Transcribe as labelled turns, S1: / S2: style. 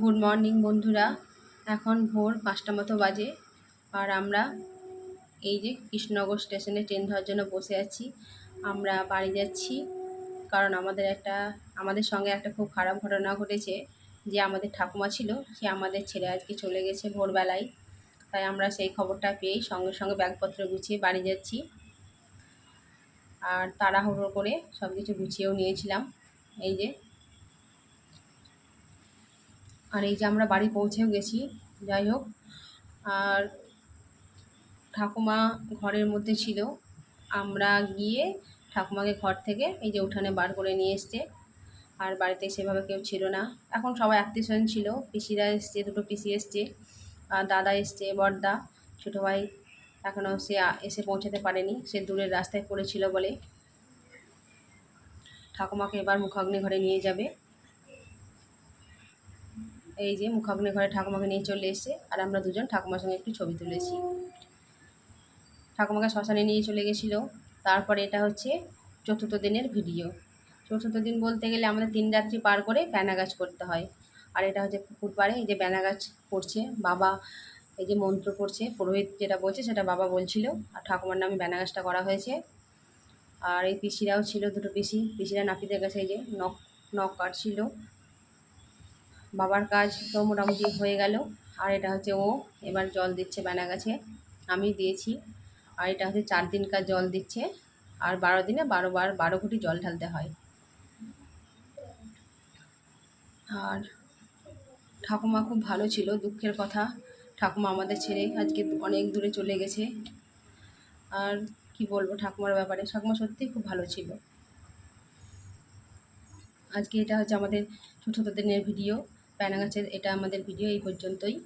S1: Good morning বন্ধুরা। এখন ভোর পাঁচটা মতো বাজে আর আমরা এই যে কৃষ্ণনগর স্টেশনে ট্রেন ধরার জন্য বসে আছি। আমরা বাড়ি যাচ্ছি কারণ আমাদের একটা, আমাদের সঙ্গে একটা খুব খারাপ ঘটনা ঘটেছে। যে আমাদের ঠাকুমা ছিল, সে আমাদের ছেলে আজকে চলে গেছে ভোরবেলায়। তাই আমরা সেই খবরটা পেয়েই সঙ্গে সঙ্গে ব্যাগপত্র গুছিয়ে বাড়ি যাচ্ছি। আর তাড়াহুড়ো করে সব কিছু গুছিয়েও নিয়েছিলাম। এই যে আর এই যে আমরা বাড়ি পৌঁছেও গেছি, যাই হোক। আর ঠাকুমা ঘরের মধ্যে ছিল। আমরা গিয়ে ঠাকুমাকে ঘর থেকে এই যে উঠানে বার করে নিয়ে এসছে। আর বাড়িতে সেভাবে কেউ ছিল না। এখন সবাই আত্মীয় স্বজন ছিল। পিসিরা এসছে, দুটো পিসি এসছে। আর দাদা এসছে, বড়দা, ছোটো ভাই। এখনও সে এসে পৌঁছাতে পারেনি। সে দূরের রাস্তায় পড়েছিল বলে। ঠাকুমাকে এবার মুখাগ্নি ঘরে নিয়ে যাবে। এই যে মুখাগ্নি ঘরে ঠাকুমাকে নিয়ে চলে এসে আর আমরা দুজন ঠাকুমার সঙ্গে একটু ছবি তুলেছি। ঠাকুমাকে শ্মশানে নিয়ে চলে গেছিল। তারপরে এটা হচ্ছে চতুর্থ দিনের ভিডিও। চতুর্থ দিন বলতে গেলে আমাদের তিন রাত্রি পার করে ব্যানা গাছ করতে হয়। আর এটা হচ্ছে পুকুর পাড়ে, এই যে ব্যানা গাছ পড়ছে বাবা এই যে মন্ত্র পড়ছে পুরোহিত যেটা বলছে সেটা বাবা বলছিল, আর ঠাকুমার নামে ব্যানা গাছটা করা হয়েছে। আর এই পিসিরাও ছিল, দুটো পিসি, পিসিরা নাপিতের কাছে এই যে নখ নখ কাটছিল। বাবার কাজ তো মোটামুটি হয়ে গেল। আর এটা হচ্ছে ও এবার জল দিচ্ছে ব্যানা গাছে, আমি দিয়েছি। আর এটা হচ্ছে চার দিনকার জল দিচ্ছে। আর বারো দিনে বারো বার বারো ঘটি জল ঢালতে হয়। আর ঠাকুমা খুব ভালো ছিল, দুঃখের কথা। ঠাকুমা আমাদের ছেড়ে আজকে অনেক দূরে চলে গেছে। আর কি বলব ঠাকুমার ব্যাপারে? ঠাকুমা সত্যিই খুব ভালো ছিল। আজকে এটা হচ্ছে আমাদের চতুর্থ দিনের ভিডিও। গাছের এটা আমাদের ভিডিও এই পর্যন্তই।